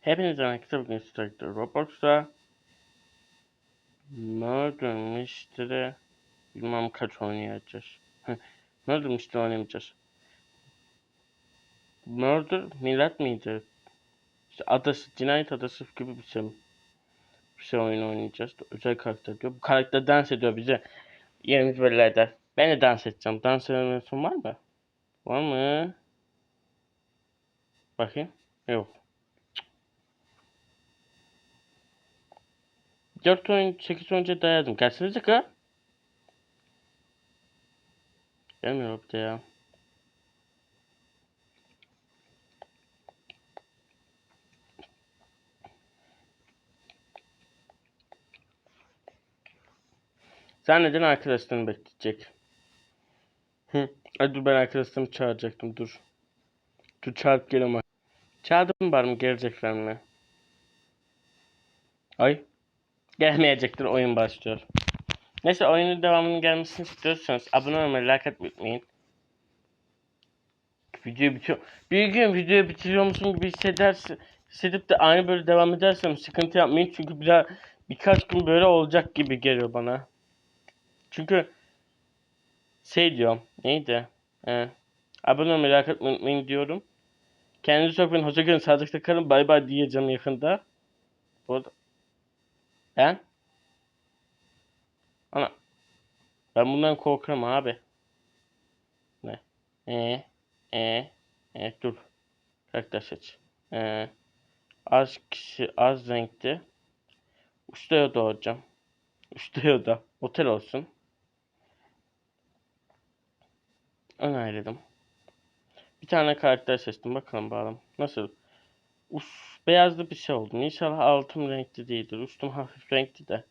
Hepinize merhaba bugün Strike'da Roblox'ta Murder Mystery bilmem kaç oynayacağız. Murder Mystery oynamayacağız. Murder milat mıydı? İşte adası, cinayet adası gibi bir şey. Bir şey oyun oynayacağız. Özel karakter diyor. Bu karakter dans ediyor bize. Yerimiz belli eder. Ben de dans edeceğim. Dans animasyon var mı? Var mı? Bakayım. Yok. 4 oyun 8 önce dayadım. Gelsenize ka. Gelmiyor bir de ya. Sen neden arkadaşlarını bekleyecek? Hı. Ay dur ben arkadaşlarımı çağıracaktım dur. Dur çağırıp gelemem. Çağırdım bari mi gelecekler mi? Ay. Gelmeyecektir oyun başlıyor. Neyse oyunun devamının gelmesini istiyorsanız abone olmayı, like atmayı unutmayın. Video bitiyor. Bir gün videoyu bitiriyormuşum gibi hissederse, hissedip de aynı böyle devam edersem sıkıntı yapmayın. Çünkü biraz birkaç gün böyle olacak gibi geliyor bana. Çünkü şey diyorum. Neydi? Ee, abone olmayı, like atmayı unutmayın diyorum. Kendinize çok bakın. Hoşçakalın. Sağlıcakla kalın. Bay bay diyeceğim yakında. Bu arada ben? Ana. Ben bundan korkarım abi. Ne? E e e dur. Karakter seç. E az kişi az renkte. Usta yoda hocam. Usta yoda. Otel olsun. Onayladım. Bir tane karakter seçtim. Bakalım bakalım. Nasıl? Uf, beyazlı bir şey oldu. İnşallah altım renkli değildir. Üstüm hafif renkli de.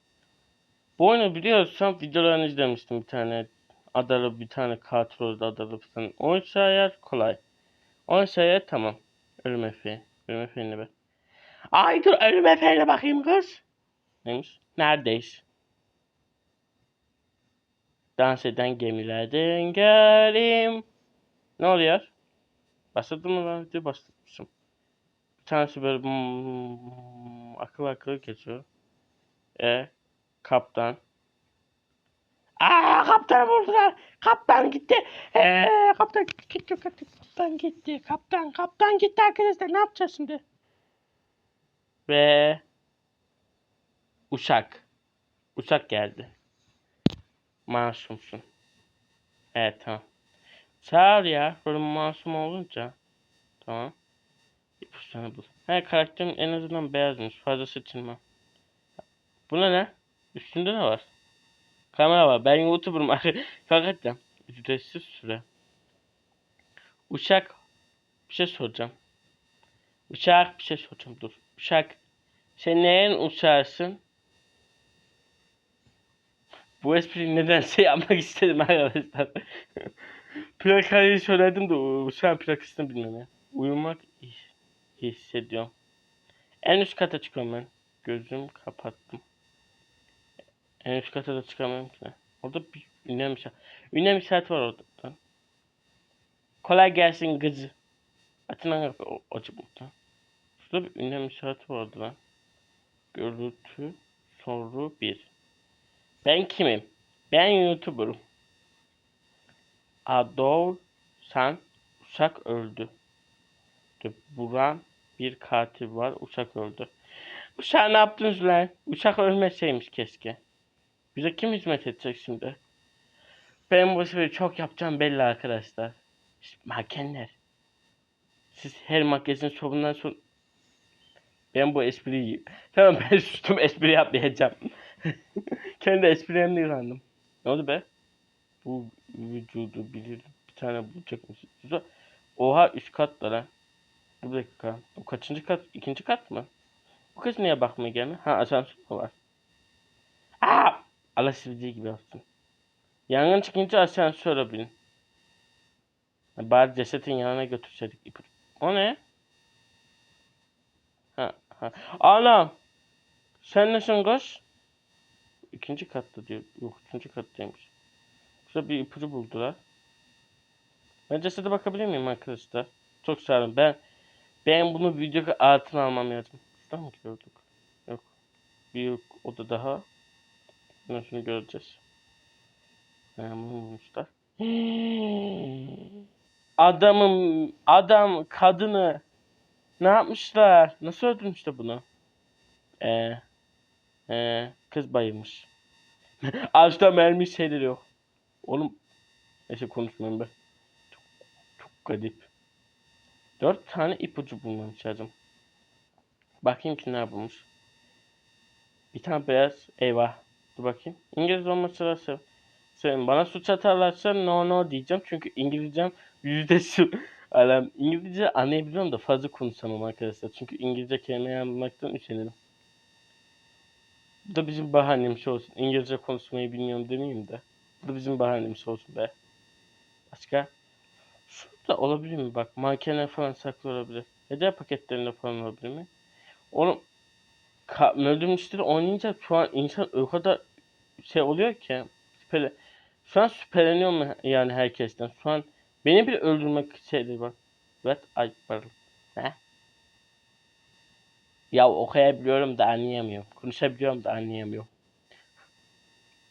Bu oyunu biliyorsam videolarını izlemiştim bir tane. Adalı bir tane katil oldu adalı tane. Oysa eğer kolay. Oysa eğer tamam. Ölüm efeği. Ölüm efeğine be. Ay dur ölüm efeğine bakayım kız. Neymiş? Neredeyiz? Dans eden gemilerden gelim. Ne oluyor? Başladı mı lan? Video başlatmışım. Tanesi böyle hmm, akıl akıl geçiyor. E kaptan. Aa kaptanı vurdular. Kaptan gitti. Ee, kaptan gitti, gitti. Kaptan gitti. Kaptan, kaptan gitti arkadaşlar. Ne yapacağız şimdi? Ve uçak. Uçak geldi. Masumsun. Evet tamam. Çağır ya. Böyle masum olunca. Tamam. İpuçlarını bul. Her karakterin en azından beyazmış. Fazla seçilmem. Bu ne? Üstünde ne var? Kamera var. Ben YouTuber'ım. Hakikaten. Ücretsiz süre. Uçak. Bir şey soracağım. Uçak bir şey soracağım. Dur. Uçak. Sen neyin uçarsın? Bu espriyi nedense yapmak istedim arkadaşlar. Plakayı söyledim de uçağın plakasını bilmem ya. Uyumak his- hissediyorum. En üst kata çıkıyorum ben. Gözüm kapattım. En üst kata da çıkamıyorum ki. Orada bir ünlem işareti. Ünlem işareti var orada. Kolay gelsin kızı. Açın lan kapıyı. O, açık burada. Şurada bir ünlem işareti vardı lan. Görüntü soru 1. Ben kimim? Ben YouTuber'ım. Adol San uçak öldü. Buran bir katil var uçak öldü. Uçağı ne yaptınız lan? Uçak ölmeseymiş keşke. Bize kim hizmet edecek şimdi? Ben bu sefer çok yapacağım belli arkadaşlar. İşte makenler. Siz her makyajın şovundan sonra... Ben bu espriyi. Tamam ben sustum espri yapmayacağım. Kendi esprilerimle inandım. Ne oldu be? Bu vücudu bilir bir tane bulacak mısın? Oha üst kat da lan. Bir dakika. O kaçıncı kat? İkinci kat mı? Bu kız niye bakmaya gelmiyor? Ha asansör mü var? Aa! Allah sevdiği gibi yapsın. Yangın çıkınca asansöre. Ha, Bari cesetin yanına götürseydik ipi. O ne? Ha, ha. Anam! Sen nesin kız? İkinci katta diyor. Yok üçüncü kattaymış. Şurada bir ipucu buldular. Ben cesede bakabilir miyim arkadaşlar? Çok sağ olun. Ben Ben bunu video altına almam lazım. Şuradan mı gördük? Yok. Bir oda daha. Bunu şunu göreceğiz. Ha, bunu bulmuşlar. Adamın adam kadını ne yapmışlar? Nasıl öldürmüşler bunu? Ee, ee, kız bayılmış. Ağaçta mermi şeyleri yok. Oğlum neyse konuşmayayım ben. Çok, çok garip. Dört tane ipucu bulmam lazım. Bakayım kimler bulmuş. Bir tane beyaz. Eyvah. Dur bakayım. İngiliz olması lazım. Sen bana suç atarlarsa no no diyeceğim. Çünkü İngilizcem yüzdesi alam. İngilizce anlayabiliyorum da fazla konuşamam arkadaşlar. Çünkü İngilizce kelime yazmaktan üşenirim. Bu da bizim bahanemiz olsun. İngilizce konuşmayı bilmiyorum demeyeyim de. Bu da bizim bahanemiz olsun be. Başka? Şurada olabilir mi? Bak mankenler falan saklı olabilir. Hediye paketlerinde falan olabilir mi? Oğlum Murder Mystery oynayınca şu an insan o kadar şey oluyor ki şüpheli. Şu an şüpheleniyorum yani herkesten. Şu an beni bir öldürmek şeyleri var. Evet ay pardon. Ne? Ya okuyabiliyorum da anlayamıyorum. Konuşabiliyorum da anlayamıyorum.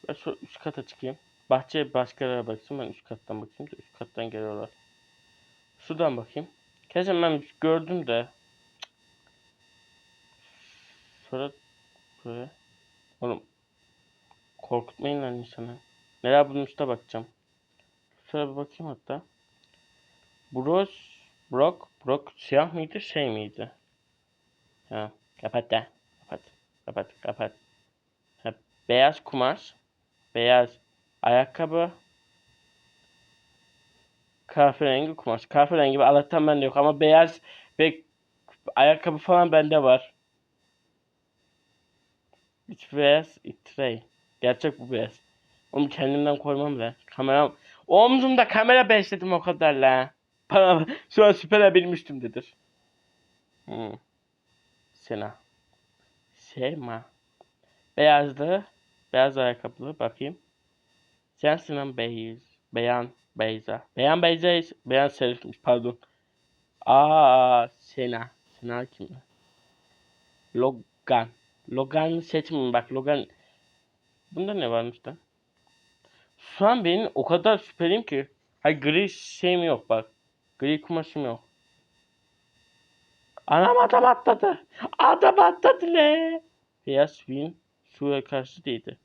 Ben şu üst kata çıkayım. Bahçeye başkaları baksın. Ben üst kattan bakayım da üst kattan geliyorlar. Şuradan bakayım. Kesin ben gördüm de. Sonra böyle. Oğlum korkutmayın lan insanı. Neler bulmuş da bakacağım. Şöyle bir bakayım hatta. Bros, Brock, Brock siyah mıydı şey miydi? Ha, kapat da. Kapat. Kapat, kapat. Ha, beyaz kumaş. Beyaz ayakkabı. Kahverengi kumaş. Kahverengi ve Allah'tan bende yok ama beyaz ve ayakkabı falan bende var. Hiç beyaz, itrey. Gerçek bu beyaz. Onu kendimden koymam lan. Kameram. Omzumda kamera besledim o kadar la. Bana şu an süper bilmiştim dedir. Hmm. Sena. Sema. Beyazlı. Beyaz ayakkabılı. Bakayım. Sen Sinan Beyaz. Beyan Beyza. Beyan Beyza. Beyan Serif'miş pardon. Aa Sena. Sena kim? Logan. Logan seçmeyeyim bak Logan. Bunda ne varmış da? Şu an benim o kadar şüpheliyim ki. Hayır gri şeyim yok bak. Gri kumaşım yok. Anam adam atladı. Adam atladı le. Beyaz Win suya karşı değildi.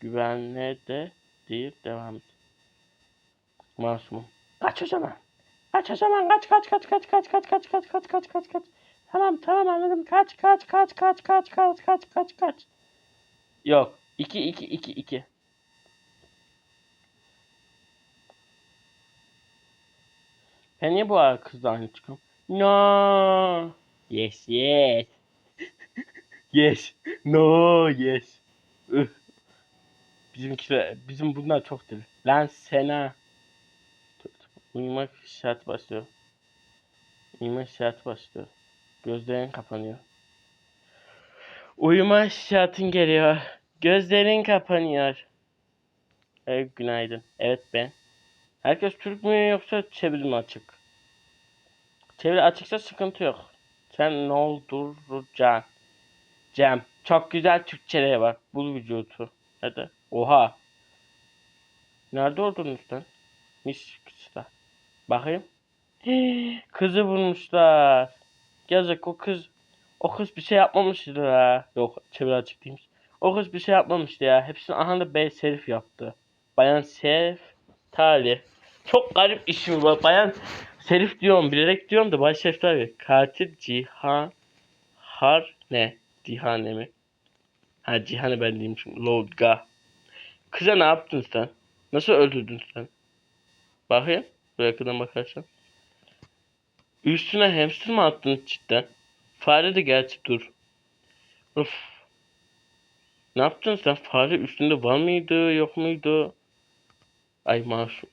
Güvenle de değil devam et. Masumum. Kaç o zaman. Kaç o zaman kaç kaç kaç kaç kaç kaç kaç kaç kaç kaç kaç kaç. Tamam tamam anladım. Kaç kaç kaç kaç kaç kaç kaç kaç kaç. Yok. 2 2 2 2. Ben niye bu ara kızla aynı çıkıyorum? No. Yes yes. yes. No yes. Bizimkiler, bizim bunlar çok deli. Lan Sena. Uyumak şart başlıyor. Uyuma şart başlıyor. Gözlerin kapanıyor. Uyuma şartın geliyor. Gözlerin kapanıyor. Evet günaydın. Evet ben. Herkes Türk mü yoksa çeviri açık? Çeviri açıksa sıkıntı yok. Sen ne olduracaksın? Cem. Çok güzel Türkçeleri var. Bul vücudu. Hadi. Oha. Nerede oldunuz lan? Mis kızlar. Bakayım. Kızı vurmuşlar. Yazık o kız. O kız bir şey yapmamıştı ha. Yok çeviri açık değilmiş. O kız bir şey yapmamıştı ya. Hepsini aha da Bey Serif yaptı. Bayan Serif. Talih. Çok garip işim var. Bayan Serif diyorum. Bilerek diyorum da baş Serif tabi. Katil Cihan. Har ne? Cihane mi? Ha Cihan'ı ben değilmişim. Lodga. Kıza ne yaptın sen? Nasıl öldürdün sen? Bakayım. Bu yakından bakarsan. Üstüne hamster mi attın cidden? Fare de gerçi dur. Of. Ne yaptın sen? Fare üstünde var mıydı yok muydu? Ay masum.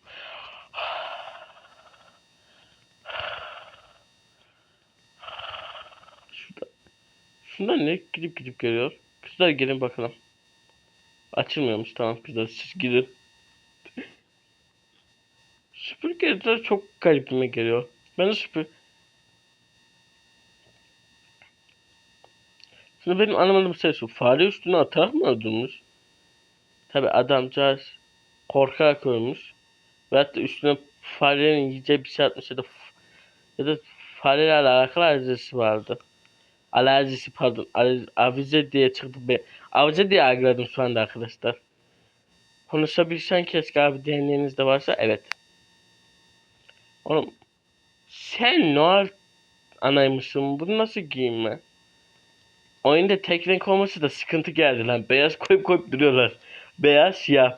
Şurada. Şunda ne gidip gidip geliyor? Kızlar gelin bakalım. Açılmıyormuş tamam kızlar siz gidin. Süpürgeler çok garipime geliyor. Ben de süpür... Şimdi benim anlamadığım şey şu. Fare üstüne atar mı öldürmüş? Tabi adamcağız korkarak ölmüş. Ve hatta üstüne farenin yiyeceği bir şey atmış ya da ya da farelerle alakalı alerjisi vardı. Alerjisi pardon. Alerjisi, avize diye çıktı. Be. Avize diye algıladım şu anda arkadaşlar. Konuşabilsen keşke abi diyenleriniz de varsa evet. Oğlum sen Noel anaymışsın. Bunu nasıl giyinme? Oyunda tek renk olması da sıkıntı geldi lan. Beyaz koyup koyup duruyorlar. Beyaz siyah.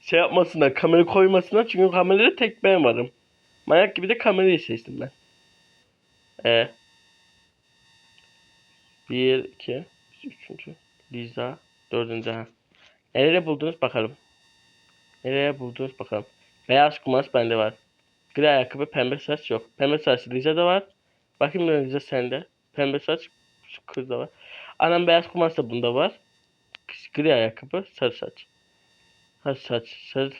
Şey yapmasınlar kamera koymasınlar çünkü kamerada tek ben varım. Manyak gibi de kamerayı seçtim ben. Ee, bir, iki, üçüncü, Liza, dördüncü ha. Nereye buldunuz bakalım. Nereye buldunuz bakalım. Beyaz kumaş bende var. Gri ayakkabı, pembe saç yok. Pembe saç Liza'da var. Bakayım ben sende. Pembe saç şu kızda var. Anam beyaz kumaş da bunda var. Gri ayakkabı, sarı saç. Ha saç, sarı.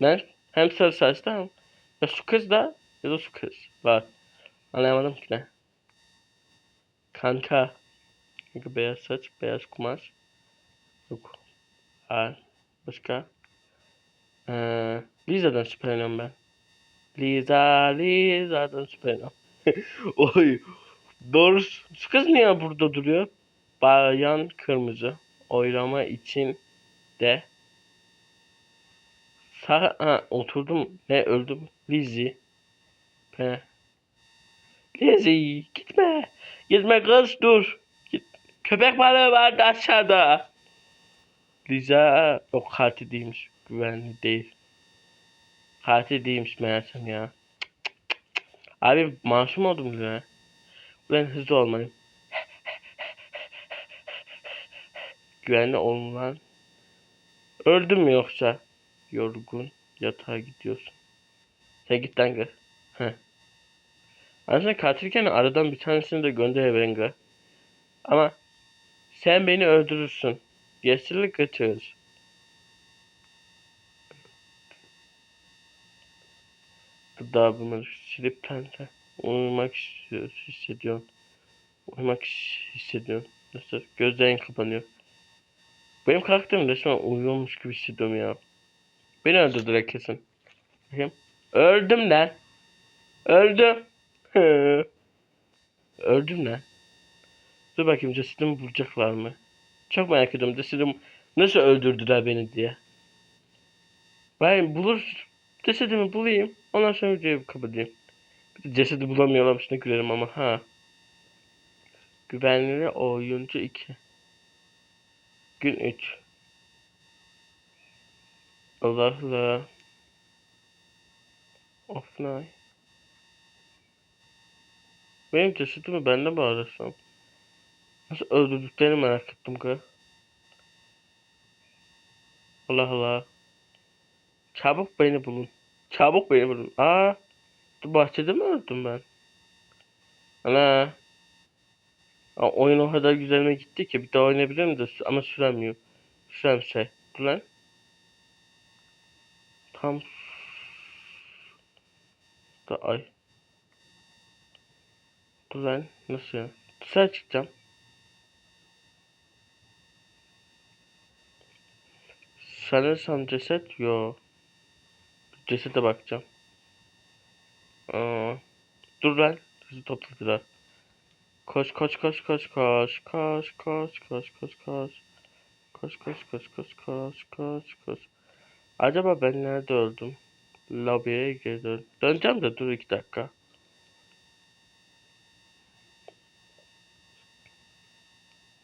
Ben hem sarı saçta hem ya şu kız da ya da şu kız var. Anlayamadım ki ne. Kanka. Kanka beyaz saç, beyaz kumaş. Yok. Ha, başka. Ee, Liza'dan şüpheleniyorum ben. Liza, Liza'dan şüpheleniyorum. Oy. Doğru. Şu kız niye burada duruyor? Bayan kırmızı. Oylama için de. Sağ, ha, oturdum. Ne öldüm? Lizzy. Pe. Lizzy gitme. Gitme kız dur. Git. Köpek balığı vardı aşağıda. Liza yok katil değilmiş. Güvenli değil. Katil değilmiş meğersem ya. Abi masum oldum ya. Ben hızlı olmalıyım. Güvenli olman. Öldüm mü yoksa? Yorgun yatağa gidiyorsun. Sen git lan. Heh. Aslında katilken aradan bir tanesini de gönderebilirim. Ama sen beni öldürürsün. Yeşillik kaçıyoruz. Gıdabımı silip pense. Uyumak istiyor, hissediyorum. Uyumak hissediyorum. Nasıl? Gözlerin kapanıyor. Benim karakterim resmen uyuyormuş gibi hissediyorum ya. Beni öldürdüler kesin. Bakayım. Öldüm lan. Öldüm. Öldüm lan. Dur bakayım cesedimi bulacaklar mı? Çok merak ediyorum cesedimi nasıl öldürdüler beni diye. Ben bulur cesedimi bulayım. Ondan sonra videoyu kapatayım. Cesedi bulamıyorlarmış ne gülerim ama ha. Güvenli oyuncu 2. Gün 3. Allah Allah. Offline. Benim cesedimi bende mi arasam? Nasıl öldürdüklerini merak ettim ki. Allah Allah. Çabuk beni bulun. Çabuk beni bulun. Aa. Bahçede mi öldüm ben? Ana. Aa, oyun o kadar güzelime gitti ki bir daha oynayabilirim de ama süremiyor. Sürem şey. Dur lan. Tam da ay. Dur lan. Nasıl ya? Dışarı çıkacağım. Sanırsam ceset yo. Cesete bakacağım. Aa, dur lan. Bizi topladılar. Koş koş koş koş koş koş koş koş koş koş. Koş koş koş koş koş koş koş. Acaba ben nerede öldüm? Lobiye geri dön. Döneceğim de dur iki dakika.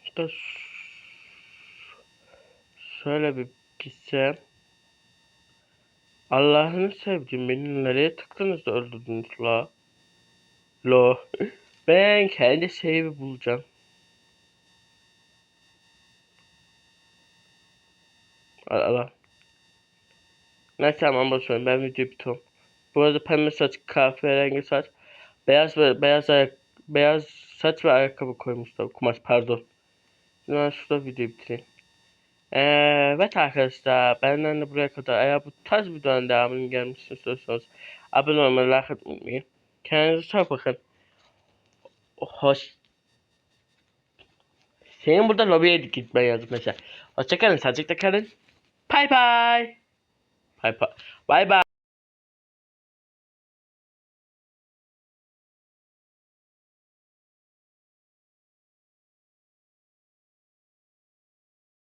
İşte şöyle bir gitsem. Allah'ını sevdiğim beni nereye tıktınız da öldürdünüz la? Lo. Ben kendi save'i bulacağım. Al al. Neyse tamam boşverin ben videoyu bitiriyorum. Bu arada pembe saç, kahverengi saç, beyaz ve beyaz ayak, beyaz saç ve ayakkabı koymuşlar. Kumaş pardon. Ben şurada videoyu bitireyim. Ee, evet arkadaşlar benden de buraya kadar eğer bu tarz videonun devamının gelmesini istiyorsanız abone olmayı, like etmeyi unutmayın. Kendinize çok bakın. Hoş Senin burada lobiye gitmen lazım mesela. Hoşçakalın. Sağlıcakla kalın. Bay bay. Bay bay. Bay bay.